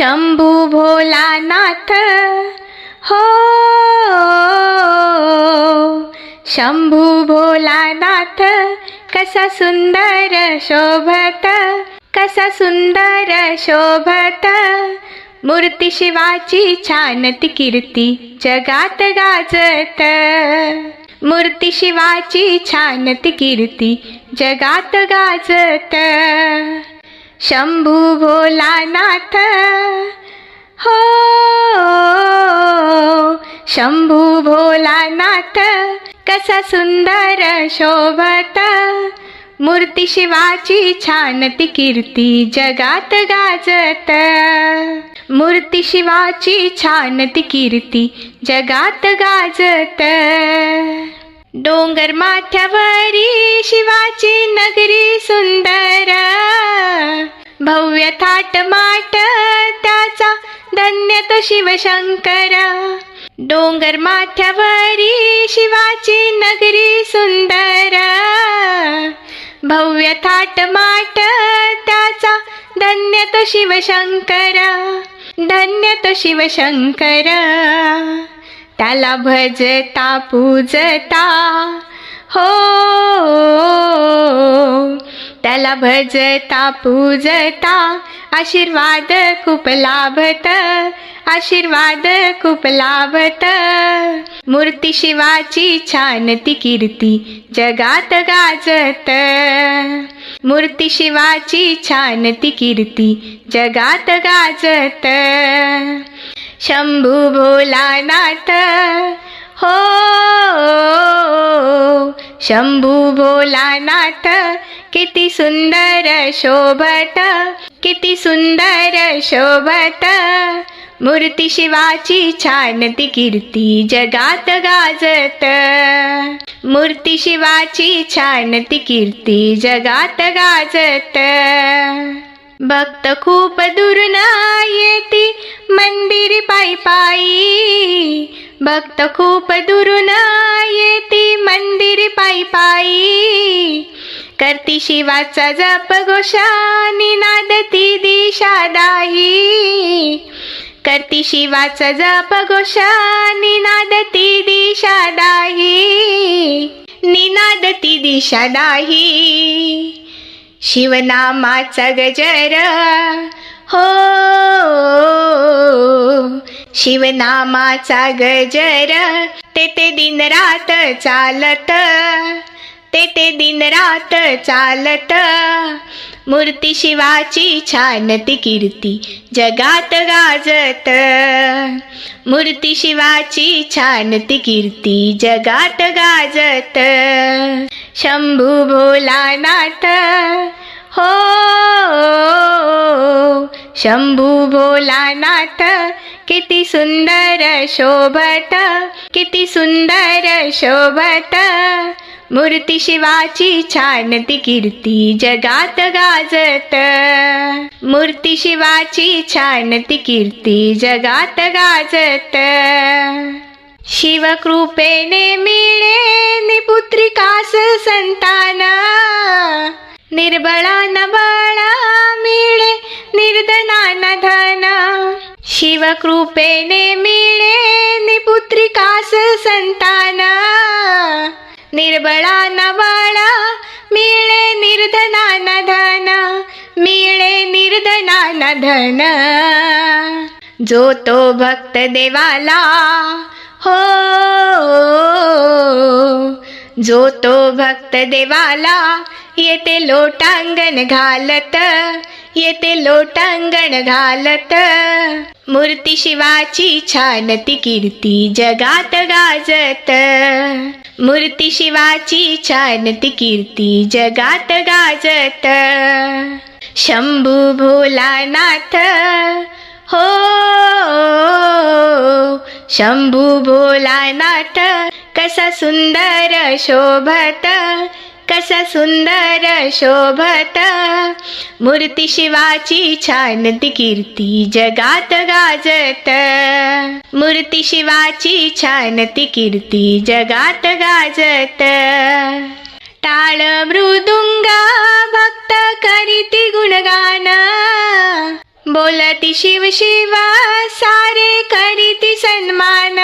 शंभू भोलानाथ हो शंभू भोलानाथ कसा सुंदर शोभत कसा सुंदर शोभत मूर्ती शिवाची छान ती कीर्ती जगात गाजत. मूर्ती शिवाची छान ती कीर्ती जगात गाजत. शंभू भोलानाथ हो शंभू भोलानाथ कसा सुंदर शोभत मूर्ती शिवाची छान ती कीर्ती जगात गाजत. मूर्ती शिवाची छान ती कीर्ती जगात गाजत. डोंगर माथ्यावरी शिवाची नगरी सुंदर. भव्य थाट माट त्याचा धन्य तो शिवशंकर. डोंगर माथ्यावरी शिवाची नगरी सुंदर. भव्य थाट माट त्याचा धन्य तो शिवशंकर. धन्य तो शिवशंकर. त्याला भजता पूजता. हो त्याला भजता पूजता. आशीर्वाद खूप लाभत आशीर्वाद खूप लाभत. मूर्ती शिवाची छान ती कीर्ती जगात गाजत. मूर्ती शिवाची छान ती कीर्ती जगात गाजत. शंभू भोलानाथ हो शंभू भोलानाथ किती सुंदर शोभत किती सुंदर शोभत. मूर्ती शिवाची छान ती कीर्ती जगात गाजत. मूर्ती शिवाची छान ती कीर्ती जगात गाजत. भक्त खूप दुरून येती मंदिर पायी पायी. भक्त खूप दुरून येती मंदिर पायी पायी. करती शिवाचा जप गोशानी नादती दिशादाही करती शिवाचा जप गोशानी नादती दिशादाही निनादती दिशादाही शिवनामाचा गजर. हो शिवनामाचा गजर. ते ते दिन रात चालत ते ते दिन रात चालत. मूर्ती शिवाची छान ती कीर्ती जगात गाजत. मूर्ती शिवाची छान ती कीर्ती जगात गाजत. शंभू भोलानाथ शंभू भोलानाथ किती सुंदर शोभत किती सुंदर शोभत. मूर्ती शिवाची छान ती कीर्ती जगात गाजत. मूर्ती शिवाची छान ती कीर्ती जगात गाजत. शिवकृपेने मिळे निपुत्रिकास संताना. निर्बळा नबाळा मिळे निर्धनान धन. शिवकृपेने मिळे निपुत्रिकास संतान. निर्बळा नबाळा मिळे निर्धनान धन. मिळे निर्धनान धन. जो तो भक्त देवाला हो. जो तो भक्त देवाला येते लोटांगण घालत येते लोटांगण घालत. मूर्ती शिवाची छान ती कीर्ती जगात गाजत. मूर्ती शिवाची छान ती कीर्ती जगात गाजत. शंभू भोलानाथ हो शंभू भोलानाथ कसा सुंदर शोभत. कस सुंदर शोभत. मूर्ती शिवाची छान ती कीर्ती जगात गाजत. मूर्ती शिवाची छान ती कीर्ती जगात गाजत. टाळ मृदुंगा भक्त करीती गुणगान. बोलती शिव शिवा सारे करीती सन्मान.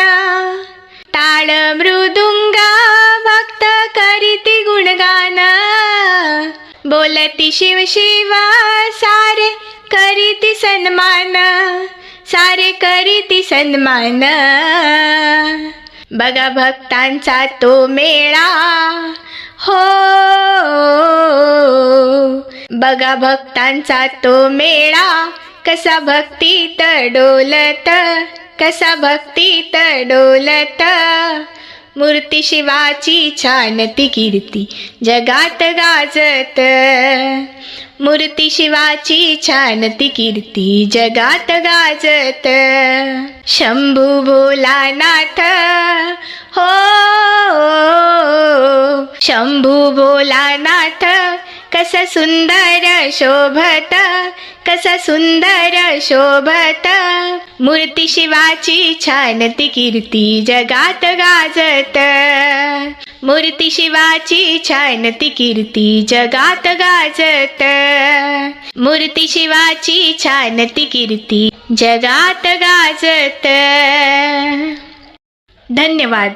बोलती शिव शिवा सारे करीती सन्मान सारे करीती सन्मान. बघा भक्तांचा तो मेळा. हो. बघा भक्तांचा तो मेळा. कसा भक्ती डोलत कसा भक्तीत डोलत. मूर्ती शिवाची छान ती कीर्ती जगात गाजत. मूर्ती शिवाची छान ती कीर्ती जगात गाजत. शंभू भोलानाथ हो. शंभू भोलानाथ कस सुंदर शोभत. कसा सुंदर शोभत. मूर्ती शिवाची छान ती कीर्ती जगात गाजत. मूर्ती शिवाची छान ती कीर्ती जगात गाजत. मूर्ती शिवाची छान ती कीर्ती जगात गाजत. धन्यवाद.